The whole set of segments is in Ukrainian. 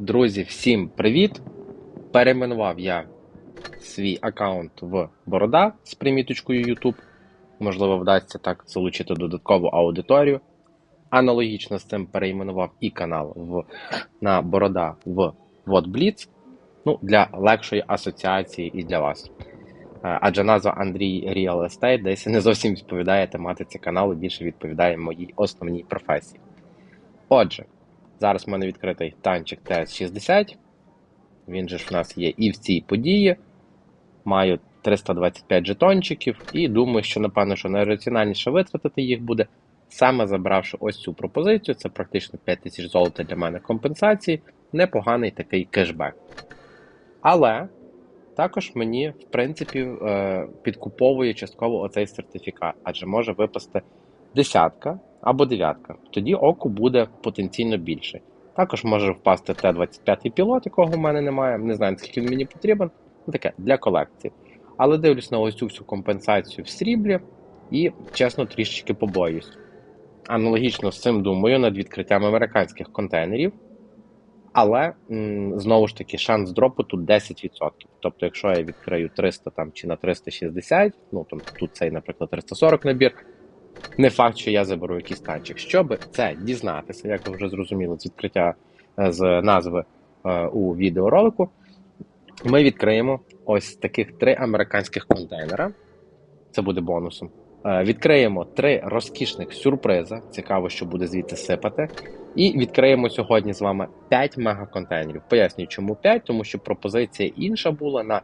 Друзі, всім привіт! Перейменував я свій аккаунт в Борода з приміточкою YouTube. Можливо, вдасться так залучити додаткову аудиторію. Аналогічно з цим перейменував і канал в, на Борода в WhatBlitz. Ну, для легшої асоціації і для вас. Адже назва Андрій Real Estate десь не зовсім відповідає тематиці каналу, більше відповідає моїй основній професії. Отже. Зараз в мене відкритий танчик ТС-60. Він же ж в нас є і в цій події. Маю 325 жетончиків, і думаю, що, напевно, що найраціональніше витратити їх буде, саме забравши ось цю пропозицію. Це практично 5 тисяч золота для мене компенсації. Непоганий такий кешбек. Але також мені, в принципі, е, підкуповує частково оцей сертифікат, адже може випасти десятка або дев'ятка. Тоді оку буде потенційно більше. Також може впасти Т-25 пілот, якого в мене немає. Не знаю, скільки він мені потрібен. Ну, таке для колекції. Але дивлюсь на ось цю всю компенсацію в сріблі і, чесно, трішечки побоюсь. Аналогічно з цим думаю над відкриттям американських контейнерів. Але знову ж таки, шанс дропу тут 10%. Тобто, якщо я відкрию 300 там, чи на 360, ну там тут цей, наприклад, 340 набір, не факт, що я заберу якийсь танчик. Щоб це дізнатися, як ви вже зрозуміли з відкриття е, з назви е, у відеоролику, ми відкриємо ось таких три американських контейнера. Це буде бонусом. Е, Відкриємо три розкішних сюрприза. Цікаво, що буде звідти сипати. І відкриємо сьогодні з вами 5 мегаконтейнерів. Пояснюю, чому 5, тому що пропозиція інша була на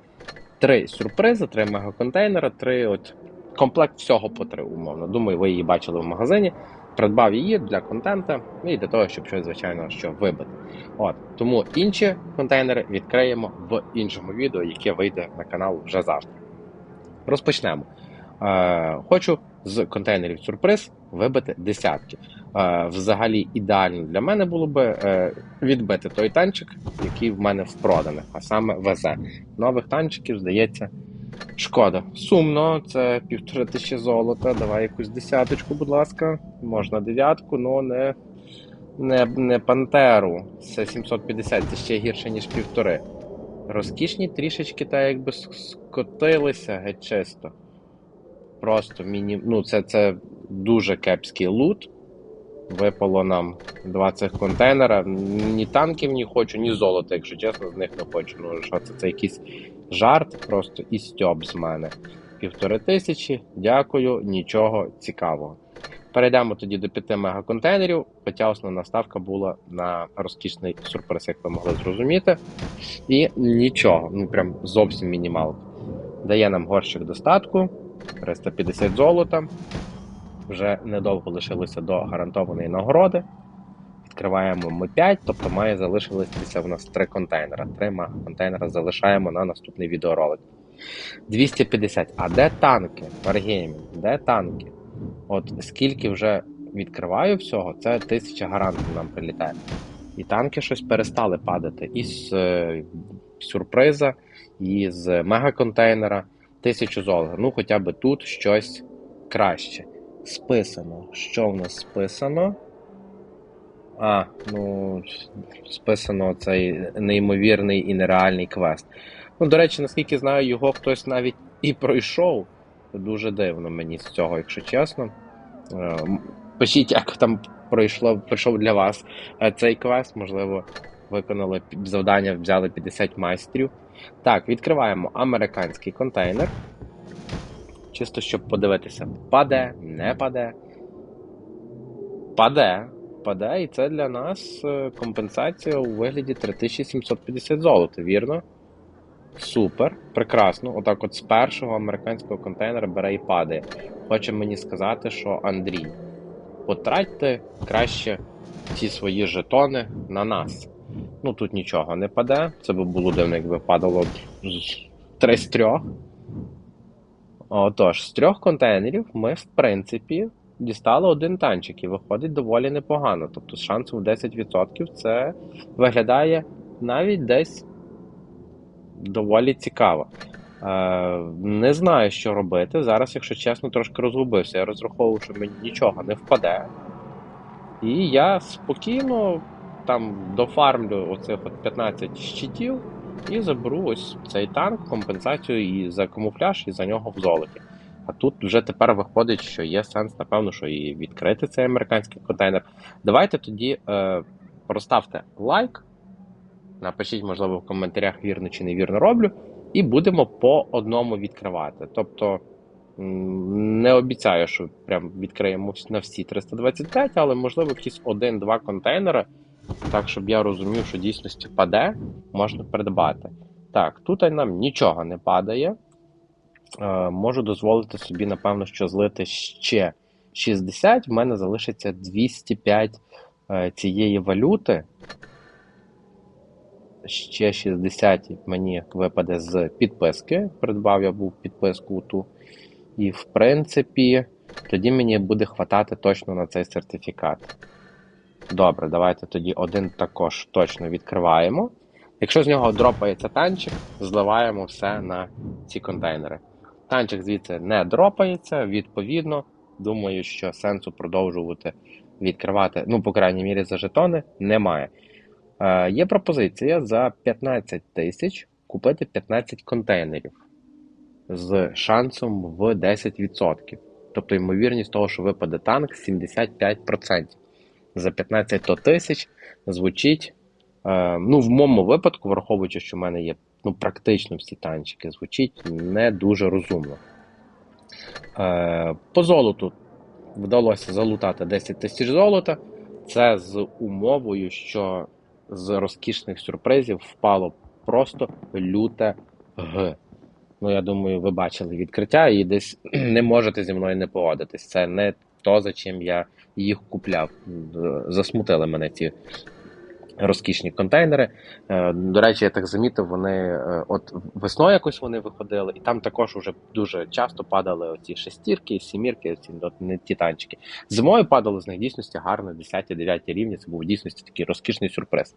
3 сюрпризи, 3 мегаконтейнера, 3 от комплект всього по 3, умовно. Думаю, ви її бачили в магазині. Придбав її для контенту і для того, щоб щось, звичайно, що вибити. От Тому інші контейнери відкриємо в іншому відео, яке вийде на канал вже завтра. Розпочнемо. Е, Хочу з контейнерів сюрприз вибити десятки. Е, Взагалі, ідеально для мене було би е, відбити той танчик, який в мене в проданих, а саме ВЗ. Нових танчиків, здається, шкода. Сумно, це півтори тисячі золота. Давай якусь десяточку, будь ласка. Можна дев'ятку, але не, не, не пантеру. Це 750, це ще гірше, ніж півтори. Розкішні трішечки та якби скотилися геть чисто. Просто міні... Ну, це, це дуже кепський лут. Випало нам два цих контейнера. Ні танків не хочу, ні золота, якщо чесно, з них не хочу. Ну, що це? Це якийсь жарт, просто і стьоб з мене. Півтори тисячі, дякую, нічого цікавого. Перейдемо тоді до 5 мегаконтейнерів, хоча основна ставка була на розкішний сюрприз, як ви могли зрозуміти. І нічого, ну прям зовсім мінімалка. Дає нам горщик достатку, 350 золота. Вже недовго лишилося до гарантованої нагороди. Відкриваємо ми 5, тобто має залишилися в нас 3 контейнера. 3 контейнера залишаємо на наступний відеоролик. 250. А де танки? Wargaming? Де танки? От скільки вже відкриваю всього, це 1000 гарантів нам прилітає. І танки щось перестали падати. Із е, сюрприза, і з мегаконтейнера. 1000 золота. Ну, хоча б тут щось краще. Списано. Що в нас списано? А, ну, списано цей неймовірний і нереальний квест. Ну, до речі, наскільки знаю, його хтось навіть і пройшов. Дуже дивно мені з цього, якщо чесно. Е, пишіть, як там пройшло, пройшов для вас е, цей квест. Можливо, виконали завдання, взяли 50 майстрів. Так, відкриваємо американський контейнер. Чисто щоб подивитися, паде, не паде. Паде. Паде, і це для нас е, компенсація у вигляді 3750 золота, вірно? Супер, прекрасно. Отак от з першого американського контейнера бере і падає. Хоче мені сказати, що Андрій, потратьте краще ці свої жетони на нас. Ну тут нічого не паде. Це би було дивно, якби падало три з трьох. Отож, з трьох контейнерів ми, в принципі, дістали один танчик і виходить доволі непогано. Тобто з шансом 10% це виглядає навіть десь доволі цікаво. Е, Не знаю, що робити. Зараз, якщо чесно, трошки розгубився. Я розраховував, що мені нічого не впаде. І я спокійно там дофармлю оцих от 15 щитів і заберу ось цей танк, компенсацію і за камуфляж, і за нього в золоті. А тут вже тепер виходить, що є сенс, напевно, що і відкрити цей американський контейнер. Давайте тоді е, проставте лайк, напишіть, можливо, в коментарях вірно чи невірно роблю, і будемо по одному відкривати. Тобто не обіцяю, що прям відкриємо на всі 325, але можливо якісь один-два контейнери, так щоб я розумів, що дійсності паде, можна придбати. Так, тут нам нічого не падає. Е, можу дозволити собі, напевно, що злити ще 60, в мене залишиться 205 е, цієї валюти. Ще 60 мені випаде з підписки. Придбав я був підписку ту. І, в принципі, тоді мені буде хватати точно на цей сертифікат. Добре, давайте тоді один також точно відкриваємо. Якщо з нього дропається танчик, зливаємо все на ці контейнери. Танчик звідси не дропається, відповідно, думаю, що сенсу продовжувати відкривати, ну, по крайній мірі, за жетони немає. Е, є пропозиція за 15 тисяч купити 15 контейнерів з шансом в 10%. Тобто, ймовірність того, що випаде танк 75%. За 15 тисяч звучить. Е, ну, в моєму випадку, враховуючи, що в мене є ну, практично всі танчики, звучить не дуже розумно. Е, по золоту вдалося залутати 10 тисяч золота. Це з умовою, що з розкішних сюрпризів впало просто люте Г. Ну, я думаю, ви бачили відкриття і десь не можете зі мною не погодитись. Це не то, за чим я їх купляв. Засмутили мене ці розкішні контейнери. Е, До речі, я так замітив, вони е, от весною якось вони виходили, і там також вже дуже часто падали оці шестірки, сімірки, оці не ті танчики. Зимою падало з них дійсності гарно 10-9 рівні. Це був дійсності такий розкішний сюрприз.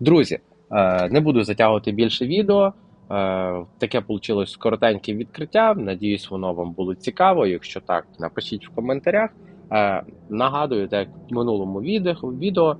Друзі, е, не буду затягувати більше відео. Таке вийшло коротеньке відкриття. Надіюсь, воно вам було цікаво. Якщо так, напишіть в коментарях. Нагадую, так в минулому відео,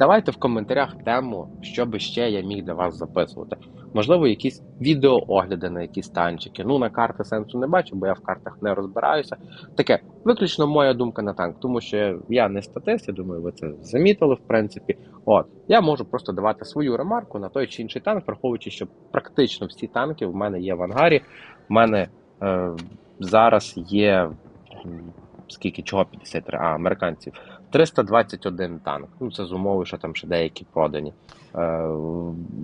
Давайте в коментарях тему, що би ще я міг для вас записувати. Можливо, якісь відеоогляди на якісь танчики. Ну, на карти сенсу не бачу, бо я в картах не розбираюся. Таке виключно моя думка на танк, тому що я не статист, я думаю, ви це замітили, в принципі. От, я можу просто давати свою ремарку на той чи інший танк, враховуючи, що практично всі танки в мене є в ангарі. В мене е, зараз є скільки чого 53, а американців. 321 танк. Ну це з умови, що там ще деякі продані. Е,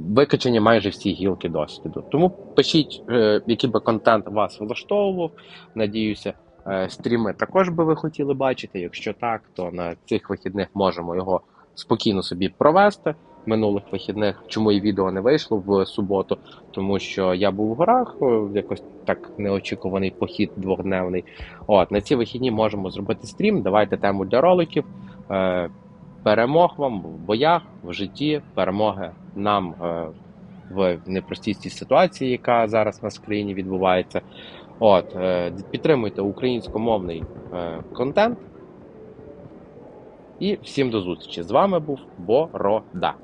Викачені майже всі гілки досвіду. Тому пишіть, е, який би контент вас влаштовував. Надіюся, е, стріми також би ви хотіли бачити. Якщо так, то на цих вихідних можемо його спокійно собі провести минулих вихідних. Чому і відео не вийшло в суботу? Тому що я був в горах, якось так неочікуваний похід двохдневний. От на ці вихідні можемо зробити стрім. Давайте тему для роликів. Е, Перемог вам в боях, в житті, перемоги нам е, в непростій ситуації, яка зараз на країні відбувається. От, е, Підтримуйте українськомовний контент. І всім до зустрічі! З вами був Борода.